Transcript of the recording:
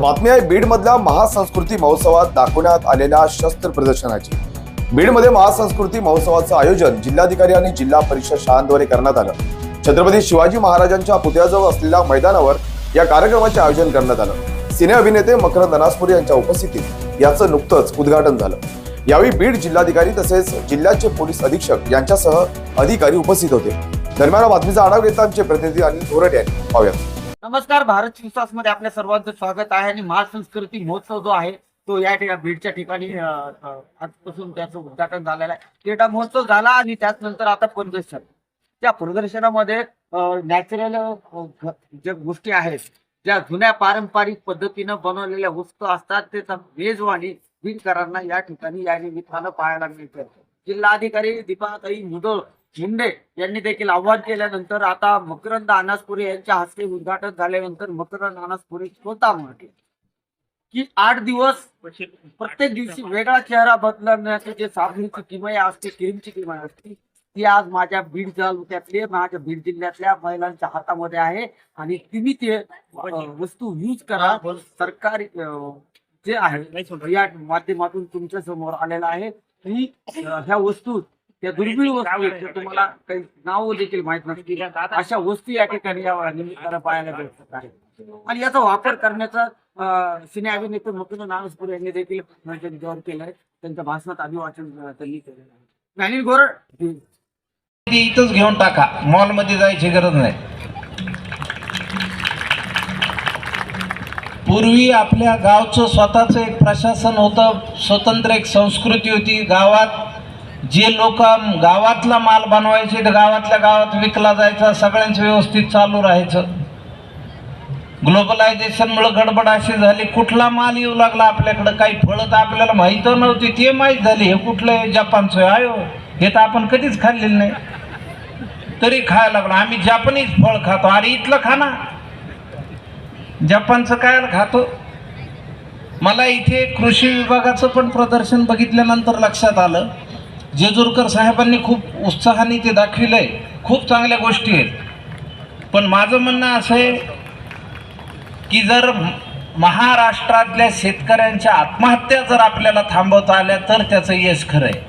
बातमी आहे बीडमधल्या महासंस्कृती महोत्सवात दाखवण्यात आलेल्या शस्त्र प्रदर्शनाची. बीडमध्ये महासंस्कृती महोत्सवाचं आयोजन जिल्हाधिकारी आणि जिल्हा परिषद शाळांद्वारे करण्यात आलं. छत्रपती शिवाजी महाराजांच्या पुतळ्याजवळ असलेल्या मैदानावर या कार्यक्रमाचे आयोजन करण्यात आलं. सिने अभिनेते मकरंद अनासपुरे यांच्या उपस्थितीत याचं नुकतंच उद्घाटन झालं. यावेळी बीड जिल्हाधिकारी तसेच जिल्ह्याचे पोलीस अधीक्षक यांच्यासह अधिकारी उपस्थित होते. दरम्यान बातमीचा आढावा घेत आमचे प्रतिनिधी अनिल थोरट यांनी पाहूयात. नमस्कार भारत विश्वासमध्ये आपल्या सर्वांचं स्वागत आहे आणि महासंस्कृती महोत्सव जो आहे तो या ठिकाणी बीडच्या ठिकाणी आजपासून त्याचं उद्घाटन झालेलं आहे. क्रीडा महोत्सव झाला आणि त्याचनंतर आता प्रदर्शन. त्या प्रदर्शनामध्ये नॅचरल ज्या गोष्टी आहेत ज्या जुन्या पारंपरिक पद्धतीनं बनवलेल्या वस्तू असतात त्याचा मेजवानी बीडकरांना या ठिकाणी या निमित्तानं पाहायला मिळते. जिल्हाधिकारी दीपाताई मुदळ मुंडे यांनी देखील आव्हान केल्यानंतर आता मकरंद अनासपुरे यांच्या हस्ते उद्घाटन झाल्यानंतर मकरंद अनासपुरे स्वतः म्हटले की आठ दिवस प्रत्येक दिवशी वेगळा चेहरा बदलण्याची जे साबणीची किमया असते क्रीमची किमया असते ती आज माझ्या बीड तालुक्यातले माझ्या बीड जिल्ह्यातल्या महिलांच्या हातामध्ये आहे. आणि तुम्ही ते वस्तू यूज करा. सरकारी जे आहे या माध्यमातून तुमच्यासमोर आलेला आहे. ही ह्या वस्तू त्या दुर्मिळ वस्तू आहेत, त्या तुम्हाला काही नाव देखील माहीत नसतील. अशा वस्तू या ठिकाणी या निमित्तानं पाहायला भेटत आहे आणि याचा वापर करण्याचा अं, सिने अभिनेते मुकुंद नागसपूर यांनी देखील जोर केलाय. त्यांच्या भाषणात अभिवाचन अं, त्यांनी केलेलं आहे. अनिल गोरड ती इथंच घेऊन टाका. मॉलमध्ये जायची गरज नाही. पूर्वी आपल्या गावचं स्वतःचं एक प्रशासन होतं. स्वतंत्र एक संस्कृती होती. गावात जे लोक गावातला माल बनवायचे तर गावातल्या गावात विकला जायचा सगळ्यांचं व्यवस्थित चालू राहायचं. ग्लोबलायझेशनमुळे गडबड अशी झाली कुठला माल येऊ लागला आपल्याकडं काही फळं तर आपल्याला माहीत नव्हती ते माहीत झाली हे कुठलं जपानचं आहे. आयो हे तर आपण कधीच खाल्लेलं नाही. तरी खायला लागलो. आम्ही जपानीज फळ खातो. अरे इथलं खा ना. जपानचं काय खातो. मला इथे कृषी विभागाचं पण प्रदर्शन बघितल्यानंतर लक्षात आलं. जेजूरकर साहेबांनी खूप उत्साहाने ते दाखविलंय. खूप चांगल्या गोष्टी आहेत. पण माझं म्हणणं असं आहे की जर महाराष्ट्रातल्या शेतकऱ्यांच्या आत्महत्या जर आपल्याला थांबवता आल्या तर त्याचं यश खरं आहे.